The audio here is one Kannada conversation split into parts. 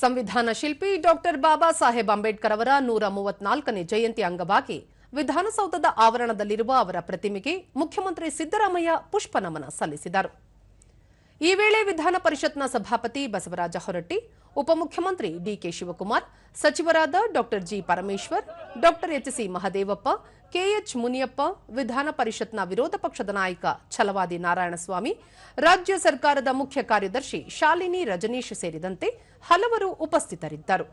ಸಂವಿಧಾನ ಶಿಲ್ಪಿ ಡಾಕ್ಟರ್ ಬಾಬಾ ಸಾಹೇಬ್ ಅಂಬೇಡ್ಕರ್ ಅವರ ನೂರ ಮೂವತ್ನಾಲ್ಕನೇ ಜಯಂತಿ ಅಂಗವಾಗಿ ವಿಧಾನಸೌಧದ ಆವರಣದಲ್ಲಿರುವ ಅವರ ಪ್ರತಿಮೆಗೆ ಮುಖ್ಯಮಂತ್ರಿ ಸಿದ್ದರಾಮಯ್ಯ ಪುಷ್ಪ ನಮನ ಸಲ್ಲಿಸಿದರು. ಈ ವೇಳೆ ವಿಧಾನ ಪರಿಷತ್ನ ಸಭಾಪತಿ ಬಸವರಾಜ ಹೊರಟ್ಟಿ ಉಪಮುಖ್ಯಮಂತ್ರಿ ಡಿಕೆ ಶಿವಕುಮಾರ್, ಸಚಿವರಾದ doctor G. Parameshwar, doctor H C Mahadevappa, K H Muniyappa, ವಿಧಾನ ಪರಿಷತ್ನ ವಿರೋಧ ಪಕ್ಷದ ನಾಯಕ ಛಲವಾದಿ ನಾರಾಯಣಸ್ವಾಮಿ, ರಾಜ್ಯ ಸರ್ಕಾರದ ಮುಖ್ಯ ಕಾರ್ಯದರ್ಶಿ ಶಾಲಿನಿ ರಜನೀಶ್ ಸೇರಿದಂತೆ ಹಲವರು ಉಪಸ್ಥಿತರಿದ್ದರು.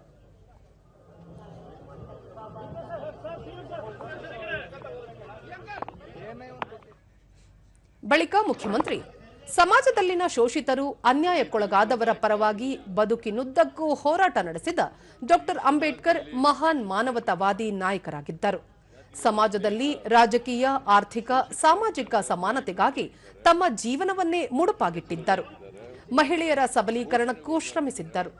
ಬಳಿಕ ಮುಖ್ಯಮಂತ್ರಿ ಸಮಾಜದಲ್ಲಿನ ಶೋಷಿತರು ಅನ್ಯಾಯಕ್ಕೊಳಗಾದವರ ಪರವಾಗಿ ಬದುಕಿನುದ್ದಕ್ಕೂ ಹೋರಾಟ ನಡೆಸಿದ ಡಾಕ್ಟರ್ ಅಂಬೇಡ್ಕರ್ ಮಹಾನ್ ಮಾನವತಾವಾದಿ ನಾಯಕರಾಗಿದ್ದರು. ಸಮಾಜದಲ್ಲಿ ರಾಜಕೀಯ, ಆರ್ಥಿಕ, ಸಾಮಾಜಿಕ ಸಮಾನತೆಗಾಗಿ ತಮ್ಮ ಜೀವನವನ್ನೇ ಮುಡುಪಾಗಿಟ್ಟಿದ್ದರು. ಮಹಿಳೆಯರ ಸಬಲೀಕರಣಕ್ಕೂ ಶ್ರಮಿಸಿದ್ದರು.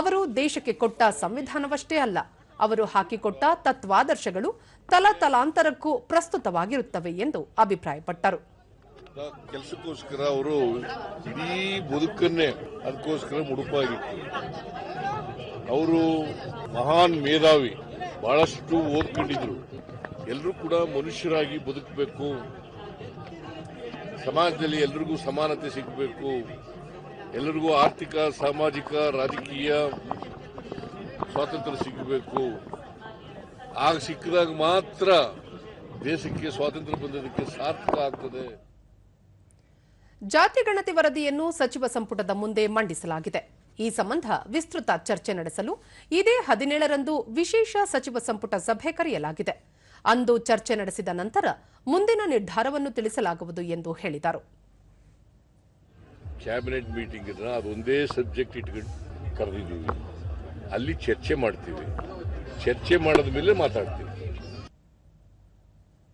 ಅವರು ದೇಶಕ್ಕೆ ಕೊಟ್ಟ ಸಂವಿಧಾನವಷ್ಟೇ ಅಲ್ಲ, ಅವರು ಹಾಕಿಕೊಟ್ಟ ತತ್ವಾದರ್ಶಗಳು ತಲತಲಾಂತರಕ್ಕೂ ಪ್ರಸ್ತುತವಾಗಿರುತ್ತವೆ ಎಂದು ಅಭಿಪ್ರಾಯಪಟ್ಟರು. ಕೆಲಸಕ್ಕೋಸ್ಕರ ಅವರು ಇಡೀ ಬದುಕನ್ನೇ ಅದಕ್ಕೋಸ್ಕರ ಮುಡುಪಾಗಿತ್ತು. ಅವರು ಮಹಾನ್ ಮೇಧಾವಿ, ಬಹಳಷ್ಟು ಓದ್ಕೊಂಡಿದ್ರು. ಎಲ್ಲರೂ ಕೂಡ ಮನುಷ್ಯರಾಗಿ ಬದುಕಬೇಕು. ಸಮಾಜದಲ್ಲಿ ಎಲ್ರಿಗೂ ಸಮಾನತೆ ಸಿಗಬೇಕು. ಎಲ್ಲರಿಗೂ ಆರ್ಥಿಕ, ಸಾಮಾಜಿಕ, ರಾಜಕೀಯ ಸ್ವಾತಂತ್ರ್ಯ ಸಿಗಬೇಕು. ಆಗ ಸಿಕ್ಕಿದಾಗ ಮಾತ್ರ ದೇಶಕ್ಕೆ ಸ್ವಾತಂತ್ರ್ಯ ಬಂದದಕ್ಕೆ ಸಾರ್ಥಕ ಆಗ್ತದೆ. ಜಾತಿ ಗಣತಿ ವರದಿಯನ್ನು ಸಚಿವ ಸಂಪುಟದ ಮುಂದೆ ಮಂಡಿಸಲಾಗಿದೆ. ಈ ಸಂಬಂಧ ವಿಸ್ತೃತ ಚರ್ಚೆ ನಡೆಸಲು ಇದೇ ಹದಿನೇಳರಂದು ವಿಶೇಷ ಸಚಿವ ಸಂಪುಟ ಸಭೆ ಕರೆಯಲಾಗಿದೆ. ಅಂದು ಚರ್ಚೆ ನಡೆಸಿದ ನಂತರ ಮುಂದಿನ ನಿರ್ಧಾರವನ್ನು ತಿಳಿಸಲಾಗುವುದು ಎಂದು ಹೇಳಿದರು. ಕ್ಯಾಬಿನೆಟ್ ಮೀಟಿಂಗ್ ಅದೊಂದೇ ಸಬ್ಜೆಕ್ಟ್ ಇಟ್ಕೊಂಡು ಕರೆದಿದ್ದೀವಿ. ಅಲ್ಲಿ ಚರ್ಚೆ ಮಾಡ್ತೀವಿ. ಚರ್ಚೆ ಮಾಡಿದ ಮೇಲೆ ಮಾತಾಡ್ತೀವಿ.